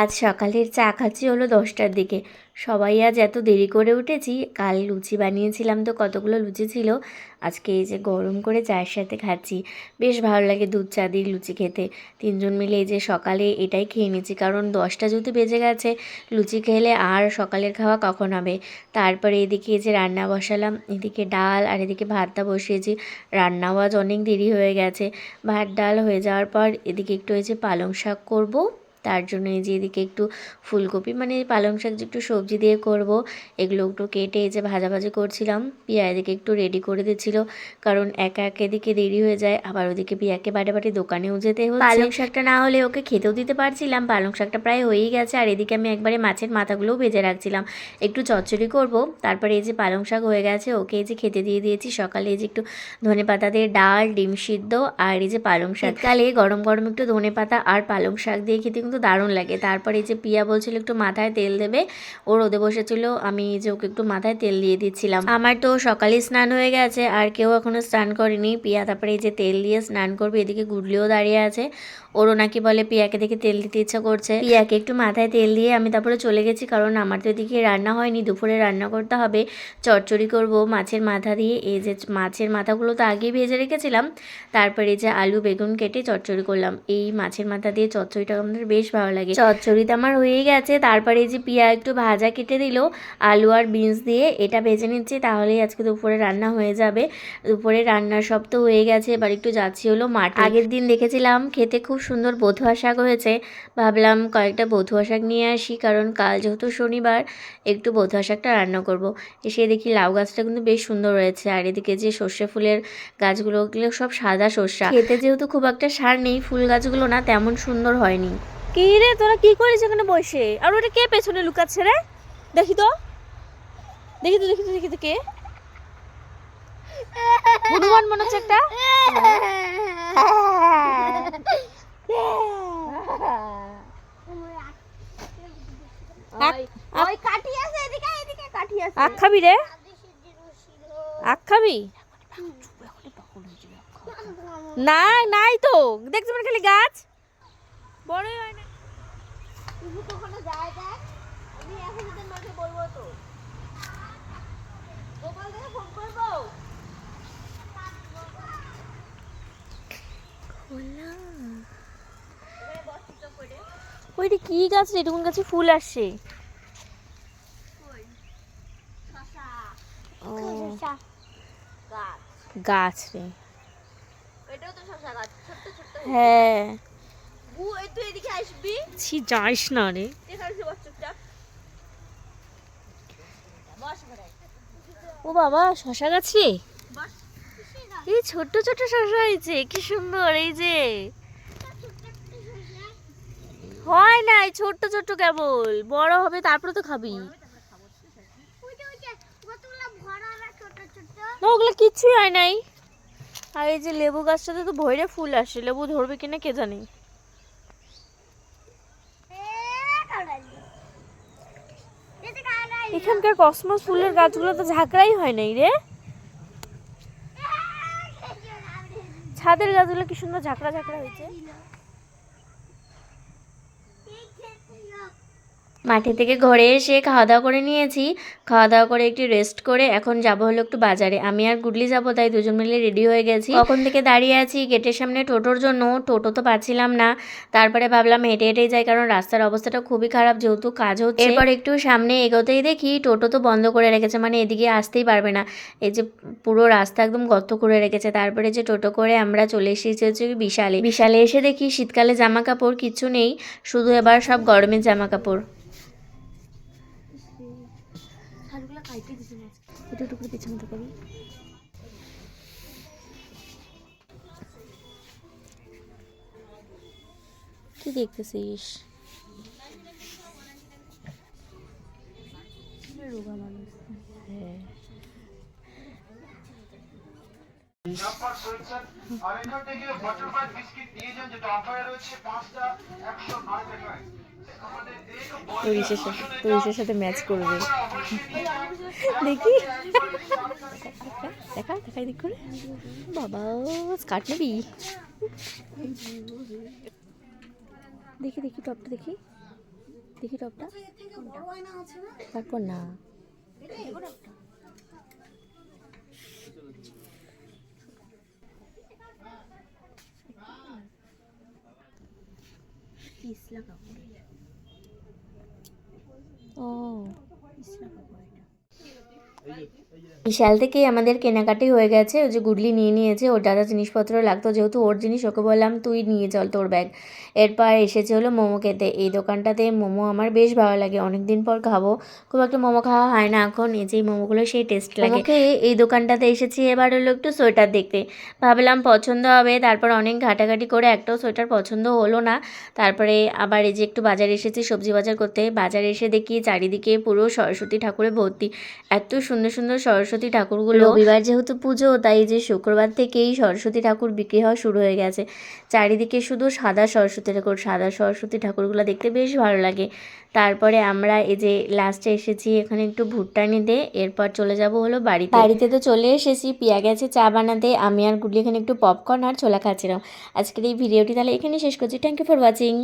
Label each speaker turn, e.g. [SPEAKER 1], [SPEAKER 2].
[SPEAKER 1] আজ সকালের চা খাচ্ছি হলো দশটার দিকে। সবাই আজ এত দেরি করে উঠেছি, কাল লুচি বানিয়েছিলাম তো কতগুলো লুচি ছিল। আজকে এই যে গরম করে চায়ের সাথে খাচ্ছি। বেশ ভালো লাগে দুধ, চা দিয়ে লুচি খেতে। তিনজন মিলে এই যে সকালে এটাই খেয়ে নিচ্ছি কারণ দশটা যেহেতু বেজে গেছে, লুচি খেলে আর সকালের খাওয়া কখন হবে? তারপরে এদিকে এই যে রান্না বসালাম, এদিকে ডাল আর এদিকে ভাতটা বসিয়েছি। রান্নাও আজ অনেক দেরি হয়ে গেছে। ভাত, ডাল হয়ে যাওয়ার পর এদিকে একটু যে পালং শাক করব। তার জন্য এই যে এদিকে একটু ফুলকপি মানে পালং শাক যে একটু সবজি দিয়ে করব এগুলো একটু কেটে এই যে ভাজাভাজি করছিলাম পিয়া এদিকে একটু রেডি করে দিচ্ছিল কারণ একা এক এদিকে দেরি হয়ে যায় আবার ওদিকে পিয়াকে বাড়ি বাড়ি দোকানেও যেতে হচ্ছে। পালং শাকটা না হলে ওকে খেতেও দিতে পারছিলাম পালং শাকটা প্রায় হয়েই গেছে আর এদিকে আমি একবারে মাছের মাথাগুলোও ভেজে রাখছিলাম। একটু চচ্চড়ি করব তারপরে এই যে পালং শাক হয়ে গেছে ওকে এই যে খেতে দিয়ে দিয়েছি সকালে এই যে একটু ধনে পাতা দিয়ে ডাল ডিম সিদ্ধ আর এই যে পালং শাক। কালে গরম গরম একটু ধনে পাতা আর পালং শাক দিয়ে খেতে কিন্তু দারুণ লাগে। তারপরে এই যে পিয়া বলছিল একটু মাথায় তেল দেবে ও রোদে বসেছিল, আমি যে ওকে একটু মাথায় তেল দিয়ে দিচ্ছিলাম। আমার তো সকালে স্নান হয়ে গেছে, আর কেউ এখনও স্নান করেনি। পিয়া তারপরে এই যে তেল দিয়ে স্নান করবে, এদিকে গুডলিও দাঁড়িয়ে আছে। ওরও নাকি বলে পিয়াকে দেখে তেল দিতে ইচ্ছা করছে। পিয়াকে একটু মাথায় তেল দিয়ে আমি তারপরে চলে গেছি, কারণ আমার তো এদিকে রান্না হয়নি, দুপুরে রান্না করতে হবে। চচ্চড়ি করব, মাছের মাথা দিয়ে, এই যে মাছের মাথাগুলো তো আগেই ভেজে রেখেছিলাম। তারপরে যে আলু, বেগুন কেটে চচ্চড়ি করলাম। এই মাছের মাথা দিয়ে চচ্চড়িটা আমাদের বেশ ভালো লাগে। চচ্চড়িটা আমার হয়ে গেছে। তারপরে এই যে পিয়া একটু ভাজা কেটে দিল আলু আর বিনস দিয়ে। এটা ভেজে নিচ্ছি তাহলেই আজকে দুপুরে রান্না হয়ে যাবে। দুপুরে রান্না সব তো হয়ে গেছে এবার একটু যাচ্ছি হলো মাঠ। আগের দিন দেখেছিলাম খেতে খুব সুন্দর বধুয়া শাক হয়েছে। ভাবলাম কয়েকটা বধুয়া শাক নিয়ে আসি কারণ কাল যেহেতু শনিবার একটু বধুয়া শাকটা রান্না করব। এসে দেখি লাউ গাছটা কিন্তু বেশ সুন্দর রয়েছে আর এদিকে যে সর্ষে ফুলের গাছগুলো সব সাদা সর্ষা। খেতে যেহেতু খুব একটা সার নেই ফুল গাছগুলো না তেমন সুন্দর হয়নি।
[SPEAKER 2] কি রে তোরা কি করিস এখানে বসে? আর ওটা কে পেছনে লুকাচ্ছে রে? দেখি তো। দেখি তো দেখি তো দেখি তো কে। হনুমান মনে হচ্ছে একটা। আখ- খাবি রে। আখ খাবি? না নাই তো। মানে খালি গাছ? বড়ই হয় না।
[SPEAKER 3] তুমি কখনো যায় দেখ আমি এখন মাকে বলব তো। ফোন করব?
[SPEAKER 2] ওইটা কি গাছ রে? এরকম গাছে ফুল আসছে? ও।
[SPEAKER 3] গাছ।
[SPEAKER 2] গাছ রে।
[SPEAKER 3] এটাও তো শশা গাছ। ছোট্ট ছোট্ট
[SPEAKER 2] হ্যাঁ।
[SPEAKER 3] তুই এদিকে আসবি?
[SPEAKER 2] ছি যাইস না রে। ও বাবা শশা গাছ? এই ছোট্ট ছোট্ট শশা হয়েছে কি সুন্দর এই যে। হয় নাই ছোট্ট ছোট্ট কেবল। বড় হবে তারপরে তো খাবি।
[SPEAKER 3] না ছোট ছোট
[SPEAKER 2] না ওগুলো কিচ্ছুই হয় নাই। আর এই যে লেবু গাছটাতে তো ভৈরে ফুল আসে লেবু ধরবে কিনা কে জানে। এখানকার কসমস ফুলের গাছগুলো তো ঝাঁকড়াই হয় নাই রে। ছাদের গাছগুলো কি সুন্দর ঝাঁকড়া ঝাঁকড়া হয়েছে?
[SPEAKER 1] মাঠে থেকে ঘরে এসে খাওয়া দাওয়া করে নিয়েছি। খাওয়া দাওয়া করে একটু রেস্ট করে এখন যাব হলো একটু বাজারে। আমি আর গুডলি যাব, তাই দুজন মিলে রেডি হয়ে গেছি। কখন থেকে দাঁড়িয়ে আছি গেটের সামনে টোটোর জন্য, টোটো তো পাচ্ছিলাম না। তারপরে ভাবলাম হেঁটে হেঁটেই যাই, কারণ রাস্তার অবস্থাটা খুবই খারাপ, যেহেতু কাজ হচ্ছে। এরপর একটু সামনে এগোতেই দেখি টোটো তো বন্ধ করে রেখেছে মানে এদিকে আসতেই পারবে না। এই যে পুরো রাস্তা একদম গর্ত করে রেখেছে। তারপরে যে টোটো করে আমরা চলে এসেছি হচ্ছে বিশালে। বিশালে এসে দেখি শীতকালে জামা কাপড় কিছু নেই, শুধু এবার সব গরমের জামা কাপড়
[SPEAKER 2] একটু করে। কি দেখতেছিস? হ্যাঁ।
[SPEAKER 4] নাম্বার করেছেন আর এখান থেকে বাটারফ্লাই বিস্কিট নিয়ে যান যেটা অফারে রয়েছে পাঁচটা একশো নয় টাকায়।
[SPEAKER 2] তরিশের সাথে তরিশের সাথে ম্যাচ করবে। দেখি। দেখা দেখা দিক করে। বাবা, স্কার্ট নেবি? দেখি দেখি, টপটা দেখি।
[SPEAKER 1] দেখি টপটা। তারপর না। 어. 이스라가 보이죠. বিশাল থেকেই আমাদের কেনাকাটি হয়ে গেছে। ওই যে গুডলি নিয়ে নিয়েছে, ওর যা যা জিনিসপত্র লাগতো, যেহেতু ওর জিনিস ওকে বললাম, তুই নিয়ে চল তোর ব্যাগ। এরপর এসেছে হলো মোমো খেতে। এই দোকানটাতে মোমো আমার বেশ ভালো লাগে। অনেক দিন পর খাব। খুব একটা মোমো খাওয়া হয় না এখন। এই যে মোমোগুলো, সেই টেস্ট লাগে। এই দোকানটাতে এসেছি এবার হলো একটু সোয়েটার দেখতে। ভাবলাম পছন্দ হবে, তারপর অনেক ঘাটাঘাটি করে একটাও সোয়েটার পছন্দ হলো না। তারপরে আবার এই যে একটু বাজারে এসেছি, সবজি বাজার করতে। বাজারে এসে দেখি চারিদিকে পুরো সরস্বতী ঠাকুরে ভর্তি। এত সুন্দর সুন্দর সরস্বতী ঠাকুরগুলো রবিবার যেহেতু পুজো তাই যে শুক্রবার থেকেই সরস্বতী ঠাকুর বিক্রি হওয়া শুরু হয়ে গেছে। চারিদিকে শুধু সাদা সরস্বতী ঠাকুর সাদা সরস্বতী ঠাকুরগুলো দেখতে বেশ ভালো লাগে। তারপরে আমরা এই যে লাস্টে এসেছি এখানে একটু ভুট্টা নিতে এরপর চলে যাব হলো বাড়িতে। বাড়িতে তো চলে এসেছি পিয়া গেছে চা বানাতে আমি আর গুডলি এখানে একটু পপকর্ন আর ছোলা খাচ্ছিলাম। আজকের এই ভিডিওটি তাহলে এখানে শেষ করছি। Thank you for watching